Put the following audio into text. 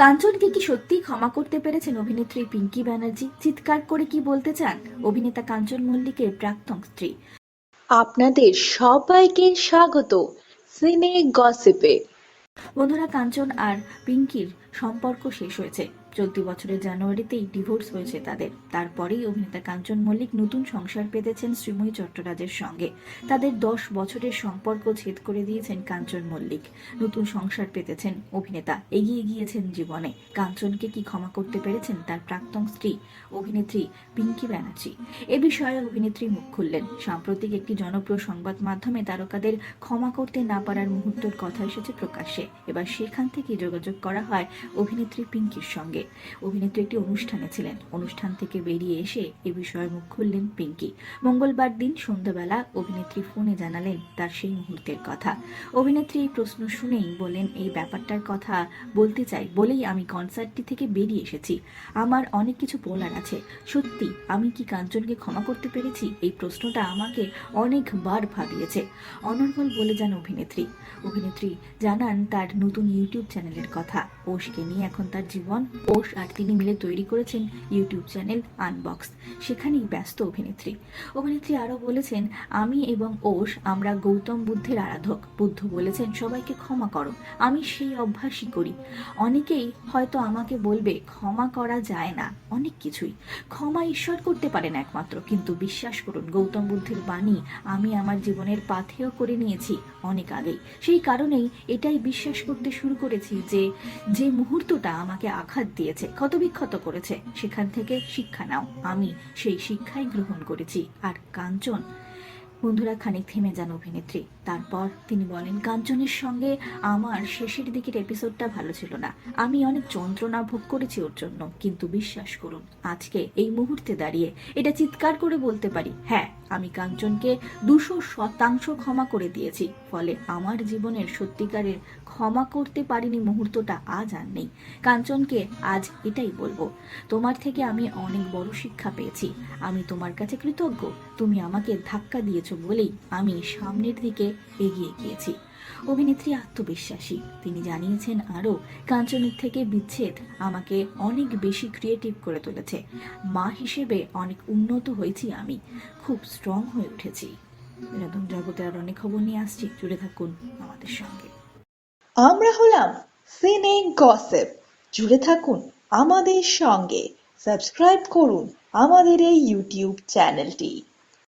কাঞ্চনকে কি সত্যি ক্ষমা করতে পেরেছেন অভিনেত্রী পিঙ্কি ব্যানার্জি? চিৎকার করে কি বলতে চান অভিনেতা কাঞ্চন মল্লিকের প্রাক্তন স্ত্রী? আপনাদের সবাইকে স্বাগত সিনে গসিপে। বন্ধুরা কাঞ্চন আর পিঙ্কির সম্পর্ক শেষ হয়েছে। চলতি বছরের জানুয়ারিতেই ডিভোর্স হয়েছে তাদের। তারপরেই অভিনেতা কাঞ্চন মল্লিক নতুন সংসার পেতেছেন শ্রীময়ী চট্টরাজের সঙ্গে। তাদের দশ বছরের সম্পর্ক ছেদ করে দিয়েছেন কাঞ্চন মল্লিক। নতুন সংসার পেতেছেন অভিনেতা। এগিয়ে গিয়েছেন জীবনে। কাঞ্চনকে কি ক্ষমা করতে পেরেছেন তার প্রাক্তন স্ত্রী, অভিনেত্রী পিঙ্কি ব্যানার্জি। এ বিষয়ে অভিনেত্রী মুখ খুললেন। সাম্প্রতিক একটি জনপ্রিয় সংবাদ মাধ্যমে তারকাদের ক্ষমা করতে না পারার মুহূর্তের কথা এসেছে প্রকাশ্যে। এবার সেখান থেকে যোগাযোগ করা হয় অভিনেত্রী পিঙ্কির সঙ্গে। অভিনেত্রী একটি অনুষ্ঠানে ছিলেন। অনুষ্ঠান থেকে বেরিয়ে এসে এ বিষয়ে মুখ খুললেন পিঙ্কি। মঙ্গলবার দিন সন্ধ্যাবেলা অভিনেত্রী ফোনে জানালেন তার সেই মুহূর্তের কথা। অভিনেত্রী এই প্রশ্ন শুনেই বলেন, এই ব্যাপারটার কথা বলতে চাই বলেই আমি কনসার্টটি থেকে বেরিয়ে এসেছি। আমার অনেক কিছু বলার আছে। সত্যি, আমি কি কাঞ্চনকে ক্ষমা করতে পেরেছি? এই প্রশ্নটা আমাকে অনেকবার ভাবিয়েছে। অনর্গল বলে যান অভিনেত্রী। অভিনেত্রী জানান তার নতুন ইউটিউব চ্যানেলের কথা। ওশকে নিয়ে এখন তার জীবন ওশ আর তিনি মিলে তৈরি করেছেন ইউটিউব চ্যানেল আনবক্স, সেখানেই ব্যস্ত অভিনেত্রী। অভিনেত্রী আরও বলেছেন, আমি এবং ওষ, আমরা গৌতম বুদ্ধের আরাধক। বুদ্ধ বলেছেন, সবাইকে ক্ষমা করো, আমি সেই অভ্যাসই করি। অনেকেই হয়তো আমাকে বলবে, ক্ষমা করা যায় না। অনেক কিছুই। ক্ষমা ঈশ্বর করতে পারেন একমাত্র, কিন্তু বিশ্বাস করুন, গৌতম বুদ্ধের বাণী আমি আমার জীবনের পাথেয় করে নিয়েছি অনেক আগেই। সেই কারণেই এটাই বিশ্বাস করতে শুরু করেছি যে যে মুহূর্তটা আমাকে আঘাত দিয়েছে, ক্ষতবিক্ষত করেছে। সেখান থেকে শিক্ষা নাও। আমি সেই শিক্ষাই গ্রহণ করেছি। আর কাঞ্চন? বন্ধুরা, খানিক থেমে যান অভিনেত্রী। তারপর তিনি বলেন, কাঞ্চনের সঙ্গে আমার শেষের দিকের এপিসোডটা ভালো ছিল না। আমি অনেক যন্ত্রণা ভোগ করেছি ওর জন্য। কিন্তু বিশ্বাস করুন, আজকে এই মুহূর্তে দাঁড়িয়ে এটা চিৎকার করে বলতে পারি। হ্যাঁ আমি কাঞ্চনকে দুশো শতাংশ ক্ষমা করে দিয়েছি, ফলে আমার জীবনের সত্যিকারের ক্ষমা করতে পারিনি মুহূর্তটা আজ আর নেই। কাঞ্চনকে আজ এটাই বলব, তোমার থেকে আমি অনেক বড় শিক্ষা পেয়েছি, আমি তোমার কাছে কৃতজ্ঞ, তুমি আমাকে ধাক্কা দিয়েছ বলেই আমি সামনের দিকে এগিয়ে গিয়েছি। অভিনেত্রী আত্মবিশ্বাসী। তিনি জানিয়েছেন আরও, কাঞ্চনের থেকে বিচ্ছেদ আমাকে অনেক বেশি ক্রিয়েটিভ করে তুলেছে। মা হিসেবে অনেক উন্নত হয়েছি আমি। খুব স্ট্রং হয়ে উঠেছি। বিনোদন জগতের আর অনেক খবর নিয়ে আসছি। জুড়ে থাকুন আমাদের সঙ্গে। আমরা হলাম সিনে গসেপ জুড়ে থাকুন আমাদের সঙ্গে। সাবস্ক্রাইব করুন আমাদের এই ইউটিউব চ্যানেলটি